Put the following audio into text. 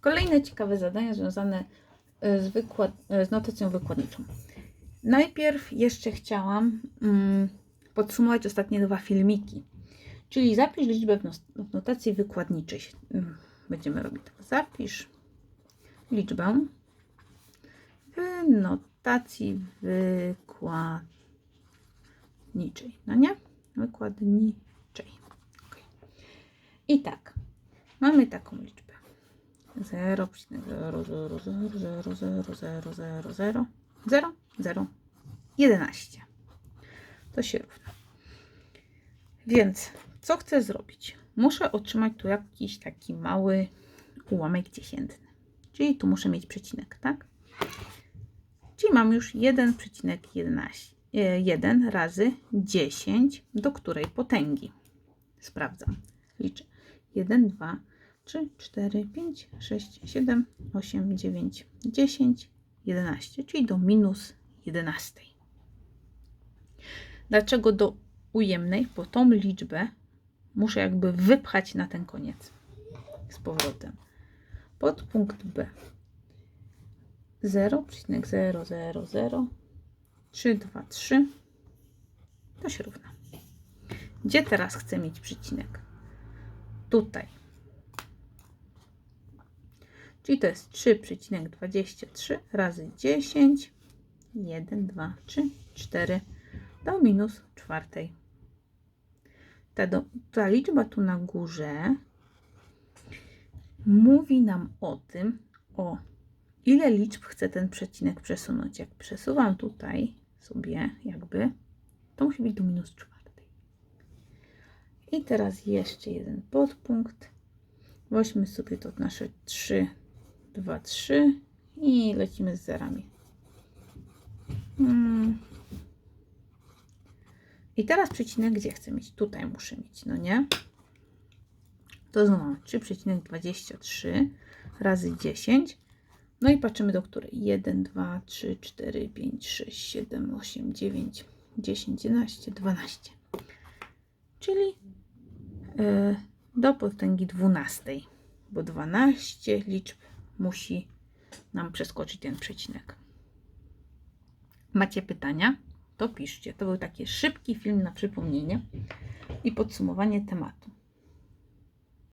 Kolejne ciekawe zadania związane e, z, wykład, e, z notacją wykładniczą. Najpierw jeszcze chciałam mm, podsumować ostatnie dwa filmiki. Czyli zapisz liczbę w notacji wykładniczej. Mm, Będziemy robić tak. Zapisz liczbę w notacji wykładniczej. No nie? Wykładniczej. Ok. I tak. Mamy taką liczbę. 0,000000000 0, 0, 11. To się równa. Więc co chcę zrobić? Muszę otrzymać tu jakiś taki mały ułamek dziesiętny. Czyli tu muszę mieć przecinek, tak? Czyli mam już 1,11 e, 1 razy 10 do której potęgi. Sprawdzam. Liczę. 1, 2, 3, 4, 5, 6, 7, 8, 9, 10, 11, czyli do minus 11. Dlaczego do ujemnej? Bo tą liczbę muszę jakby wypchać na ten koniec z powrotem. Podpunkt B 0,000 to się równa. Gdzie teraz chcę mieć przycinek? Tutaj. Czyli to jest 3,23 razy 10. 1, 2, 3, 4 do minus czwartej. Ta, do, ta liczba tu na górze mówi nam o tym, o ile liczb chcę ten przecinek przesunąć. Jak przesuwam tutaj sobie jakby, to musi być do minus czwartej. I teraz jeszcze jeden podpunkt. Weźmy sobie to nasze 3, 2, 3 i lecimy z zerami. Hmm. I teraz przecinek gdzie chcę mieć? Tutaj muszę mieć, no nie? To znowu mam 3,23 razy 10. No i patrzymy do której. 1, 2, 3, 4, 5, 6, 7, 8, 9, 10, 11, 12. Czyli yy, do potęgi 12, bo 12 liczb musi nam przeskoczyć ten przecinek. Macie pytania? To piszcie. To był taki szybki film na przypomnienie i podsumowanie tematu.